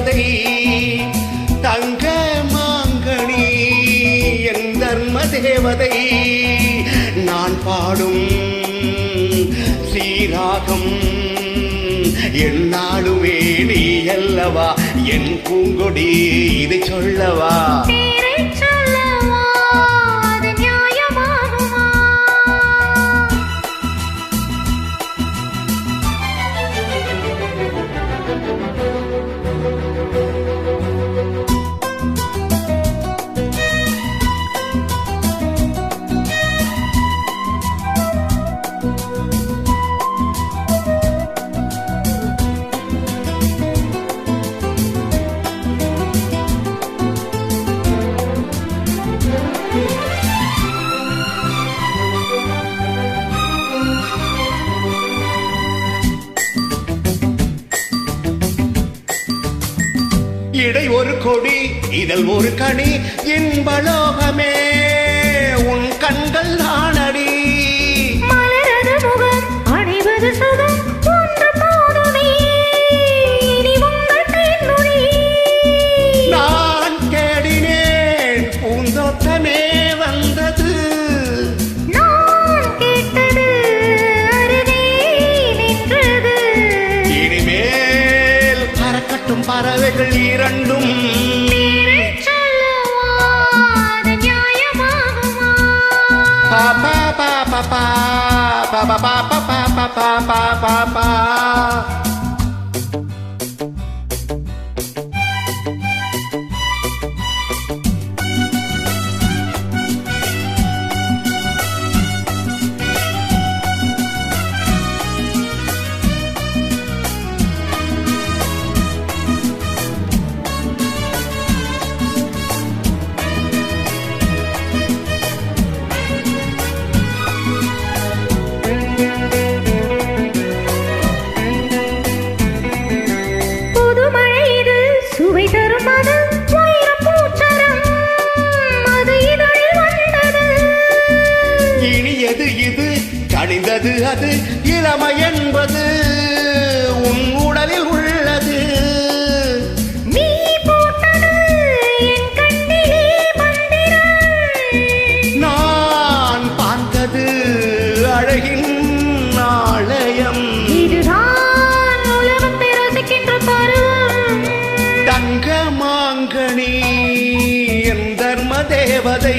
மாங்கனி தேவதை தங்க மாங்கனி என் தர்ம தேவதை. நான் பாடும் சீராகம் என்னாலுமே நீ அல்லவா? என் பூங்கொடி இதை சொல்லவா? இடை ஒரு கொடி இதழ் ஒரு கனி. இன்பலோகமே உன் கண்கள் ஆனடி. மலரது முகம் பறவைகள் இரண்டும் பாப்பா பாப்பா பாப்பா பாப்பா பாப்பா பாப்பா பாப்பா அது இளமை என்பது உன் உடலில் உள்ளது. நீ நான் பார்த்தது அழகின் பருவம் தங்க மாங்கனி என் தர்ம தேவதை.